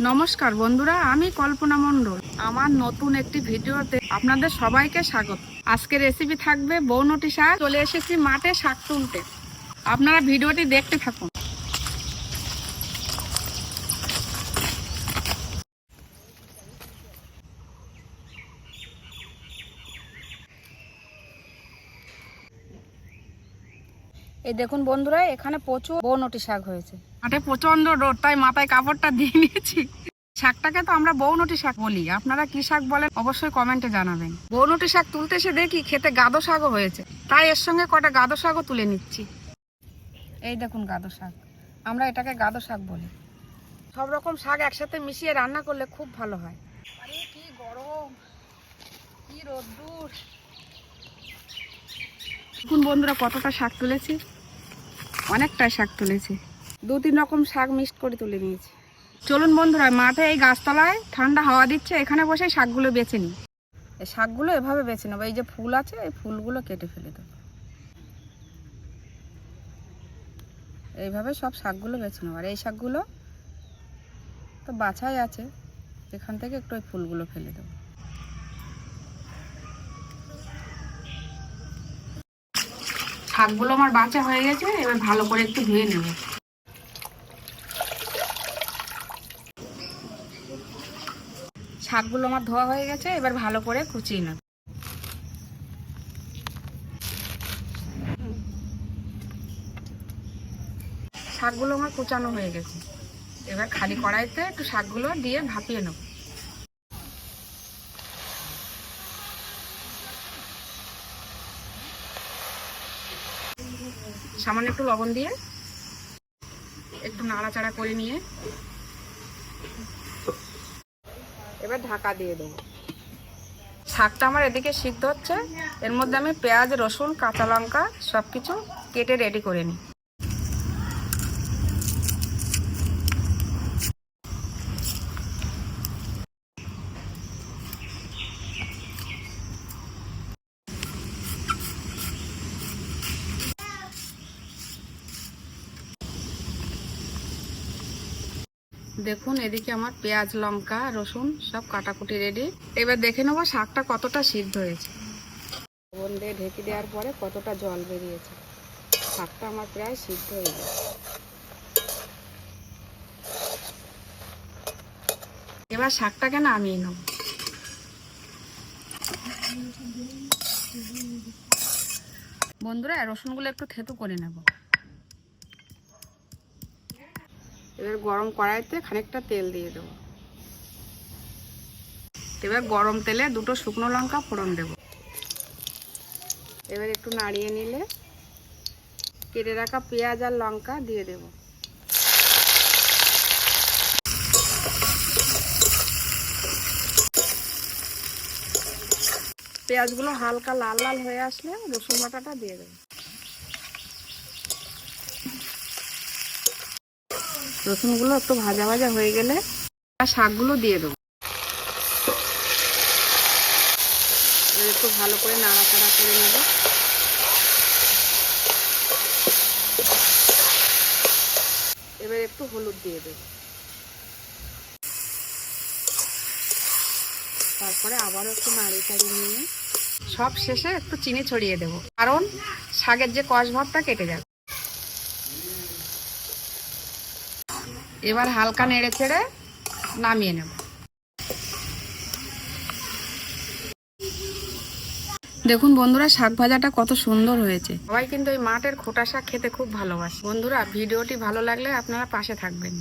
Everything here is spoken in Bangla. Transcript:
নমস্কার বন্ধুরা, আমি কল্পনা মণ্ডল। আমার নতুন একটি ভিডিওতে আপনাদের সবাইকে স্বাগত। আজকে রেসিপি থাকবে বৌনটি শাক। চলে এসেছি মাঠে শাক তুলতে। আপনারা ভিডিওটি দেখতে থাকুন। এই দেখুন বন্ধুরা এখানে প্রচুর বৌনটি শাক হয়েছে। মাঠে প্রচণ্ড রোদ তাই মাথায় কাপড়টা দিয়ে নিয়েছি। শাকটাকে তো আমরা বৌনটি শাক বলি। আপনারা কি শাক বলেন অবশ্যই কমেন্টে জানাবেন। বৌনটি শাক তুলতে এসে দেখি খেতে গাদো শাকও হয়েছে। তাই এর সঙ্গে কটা গাদো শাকও তুলে নিচ্ছি। এই দেখুন গাদো শাক। আমরা এটাকে গাদো শাক বলি। সব রকম শাক একসাথে মিশিয়ে রান্না করলে খুব ভালো হয়। আরে কি গরম কি রোদ্দুর। দেখুন বন্ধুরা, কতটা শাক তুলেছি। অনেকটা শাক তুলেছি। দু তিন রকম শাক মিক্সড করে তুলে নিয়েছি। চলুন বন্ধুরা, মাঠে এই গাছতলায় ঠান্ডা হাওয়া দিচ্ছে, এখানে বসে শাকগুলো বেছে নিই। এই শাকগুলো এভাবে বেছে নেব, এই যে ফুল আছে, এই ফুলগুলো কেটে ফেলে দেবো। এইভাবে সব শাকগুলো বেছে নেব, আর এই শাকগুলো তো বাছাই আছে, এখান থেকে একটু ওই ফুলগুলো ফেলে দেবো। শাকগুলো আমার বাঁচা হয়ে গেছে, এবার ভালো করে একটু ধুয়ে নেব। শাকগুলো আমার ধোয়া হয়ে গেছে, এবার ভালো করে কুচিয়ে নেব। শাকগুলো আমার কুচানো হয়ে গেছে। এবার খালি কড়াইতে একটু শাকগুলো দিয়ে ভাপিয়ে নেব। সামান্য একটু লবণ দিয়ে একটু নাড়াচাড়া করে নিয়ে এবার ঢাকা দিয়ে দেবো। শাকটা আমার এদিকে সিদ্ধ হচ্ছে। এর মধ্যে আমি পেঁয়াজ, রসুন, কাঁচা লঙ্কা সব কিছু কেটে রেডি করে নিই। দেখুন, এদিকে আমার পেঁয়াজ, লঙ্কা, রসুন সব কাটাকুটি রেডি এবার দেখে নেব শাকটা কতটা সিদ্ধ হয়েছে। লবণ দিয়ে ঢেকে দেওয়ার পরে কতটা জল বেরিয়েছে। শাকটা আমার প্রায় সিদ্ধ হয়ে গেছে। এবার শাকটাকে নামিয়ে নেব। বন্ধুরা, রসুনগুলো একটু থেতু করে নেব। এবার গরম কড়াইতে খানিকটা তেল দিয়ে দেবো। এবার গরম তেলে দুটো শুকনো লঙ্কা ফোড়ন দেব। এবার একটু নাড়িয়ে নিলে কেটে রাখা পেঁয়াজ আর লঙ্কা দিয়ে দেব। পেঁয়াজগুলো হালকা লাল লাল হয়ে আসলে রসুন বাটাটা দিয়ে দেবো। রসুনগুলো একটু ভাজা ভাজা হয়ে গেলে আর শাকগুলো দিয়ে দেবো। একটু ভালো করে নাড়াচাড়া করে নেব। এবার একটু হলুদ দিয়ে দেব। তারপরে আবারও একটু নাড়িয়ে চাড়িয়ে নিয়ে সব শেষে একটু চিনি ছড়িয়ে দেবো। কারণ শাকের যে কষ ভাবটা কেটে যাবে। এবার হালকা নেড়ে ছেড়ে নামিয়ে নেব। দেখুন বন্ধুরা শাক ভাজাটা কত সুন্দর হয়েছে। সবাই কিন্তু এই মাঠের খোটা শাক খেতে খুব ভালোবাসে। বন্ধুরা ভিডিওটি ভালো লাগলে আপনারা পাশে থাকবেন।